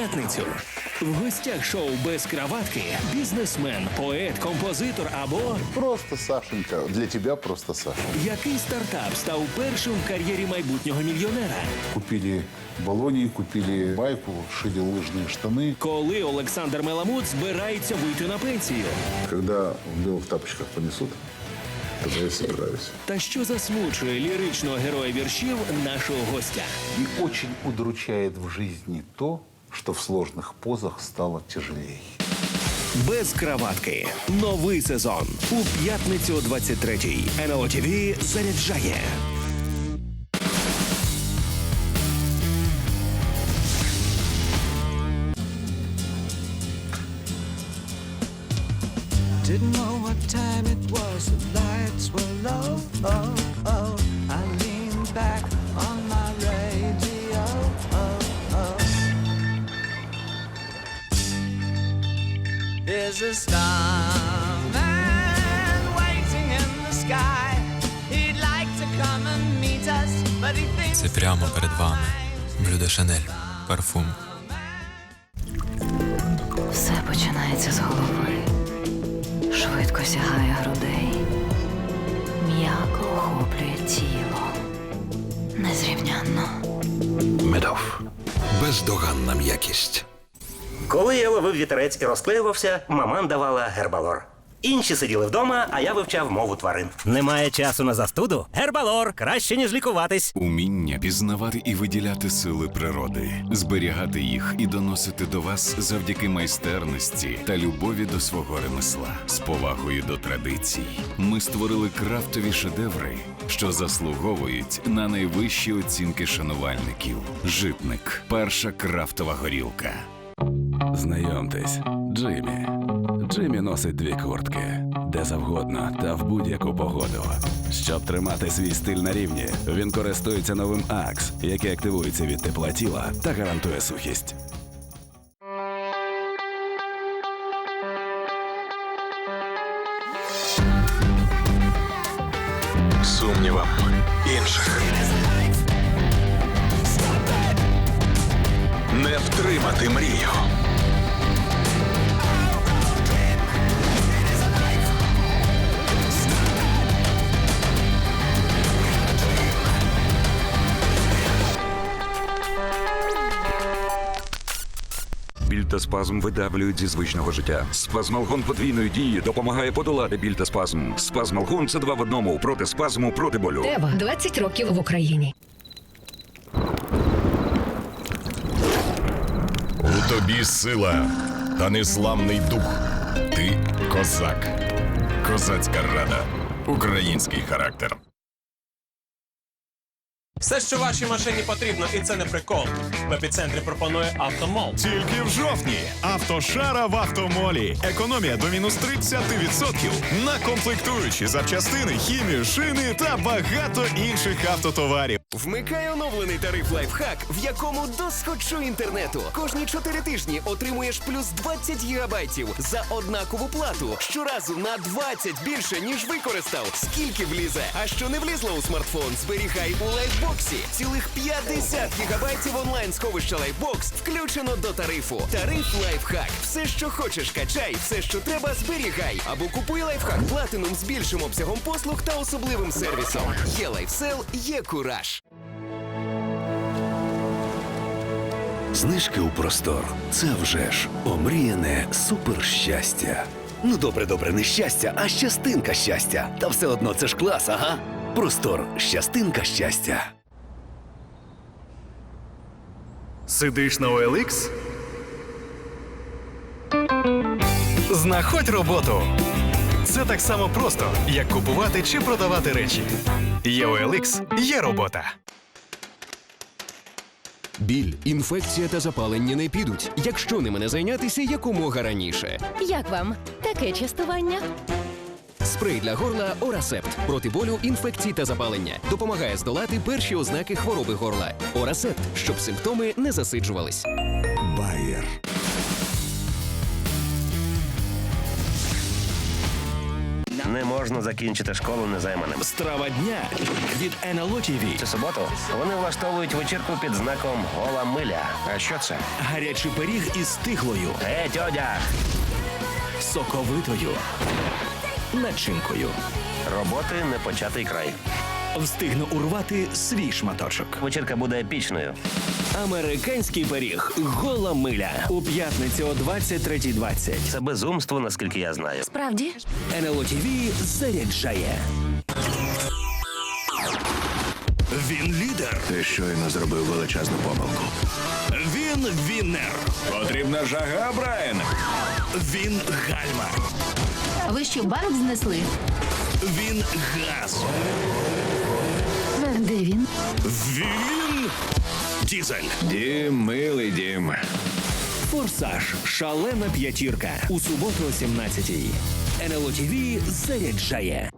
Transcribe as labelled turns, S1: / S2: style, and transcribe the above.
S1: п'ятницю. В гостях шоу без краватки бізнесмен, поет, композитор або
S2: Просто Сашенька. Для тебя просто Саша.
S1: який стартап став першим в кар'єрі майбутнього мільйонера.
S2: Купили баллони, купили байку, шили лыжные штаны.
S1: Коли Олександр Меламут збирається вийти на пенсію.
S2: Когда в белых тапочках понесут, тогда я собираюсь.
S1: Та що засмучує ліричного героя віршів нашого гостя?
S2: И очень удручает в жизни то, что в сложных позах стало тяжелее.
S1: Без краватки. Новий сезон у п'ятницю о 23-й. НЛО ТВ заряджає.
S3: Didn't know what time it was, the lights were low. Oh, oh. I leaned back There's a starman waiting in the sky. He'd like to come and meet us, but he thinks
S4: Це прямо перед вами. Блюдо Шанель. Парфум.
S5: Все починається з голови, швидко сягає грудей, м'яко охоплює тіло. Незрівнянно.
S6: Медов. Бездоганна м'якість.
S7: Коли я ловив вітерець і розклеювався, маман давала гербалор. Інші сиділи вдома, а я вивчав мову тварин. Немає часу на застуду? Гербалор краще ніж лікуватись.
S8: Уміння пізнавати і виділяти сили природи, зберігати їх і доносити до вас завдяки майстерності та любові до свого ремесла. З повагою до традицій ми створили крафтові шедеври, що заслуговують на найвищі оцінки шанувальників. Житник перша крафтова горілка.
S9: Знайомтесь, Джиммі. Джиммі носить дві куртки, де завгодно та в будь-яку погоду. Щоб тримати свій стиль на рівні, він користується новим Акс, який активується від тепла тіла та гарантує сухість.
S6: Сумнівам інших. Не втримати мрію.
S10: Та спазм видавлюють зі звичного життя. Спазмалгон подвійної дії допомагає подолати біль та спазм. Спазмалгон це два в одному проти спазму, проти болю.
S5: Ева, 20 років в Україні.
S6: У тобі сила та незламний дух. Ти козак. Козацька рада. Український характер.
S11: Все, що вашій машині потрібно, і це не прикол. В епіцентрі пропонує автомол.
S12: Тільки в жовтні. Автошара в автомолі. Економія до мінус 30% на комплектуючі запчастини, хімію, шини та багато інших автотоварів.
S3: Вмикай оновлений тариф лайфхак, в якому досхочу інтернету. Кожні 4 тижні отримуєш плюс 20 гігабайтів за однакову плату. Щоразу на 20 більше, ніж використав. Скільки влізе? А що не влізло у смартфон, зберігай у лайфбоксі. Цілих 50 гігабайтів онлайн сховища лайфбокс включено до тарифу. Тариф лайфхак. Все, що хочеш, качай, все, що треба, зберігай. Або купуй лайфхак платинум з більшим обсягом послуг та особливим сервісом. Є лайфсел, є кураж.
S9: Знижки у простор. Це вже ж омріяне суперщастя. Ну добре, добре, не щастя, а щастинка щастя. Та все одно це ж клас, ага. Простор щастинка щастя.
S12: Сидиш на OLX? Знаходь роботу. Це так само просто, як купувати чи продавати речі. Є OLX, є робота.
S1: Біль, інфекція та запалення не підуть, якщо ними не зайнятися якомога раніше.
S5: Як вам таке частування?
S1: Спрей для горла Орасепт проти болю, інфекцій та запалення допомагає здолати перші ознаки хвороби горла. Орасепт, щоб симптоми не засиджувались.
S7: Не можна закінчити школу незайманим.
S1: Страва дня від НЛО TV.
S7: Цю суботу вони влаштовують вечірку під знаком Гола миля. А що це?
S1: Гарячий пиріг із тихлою,
S7: Е, тьодя!
S1: соковитою начинкою.
S7: Роботи не початий край.
S1: Встигну урвати свій шматочок.
S7: Вечірка буде епічною.
S1: Американський пиріг гола миля у п'ятницю о 23.20.
S7: Це безумство, наскільки я знаю.
S13: Справді?
S1: НЛО TV заряджає. Він лідер.
S14: Ти щойно зробив величезну помилку.
S1: Він вінер.
S14: Потрібна жага, Брайан.
S1: Він гальма.
S13: Ви що, банк знесли?
S1: Він газ.
S13: Де він?
S1: Він дізель.
S14: Дім, милий дім.
S1: Форсаж. Шалена п'ятірка. У суботу о 17-й. НЛО ТВ заряджає.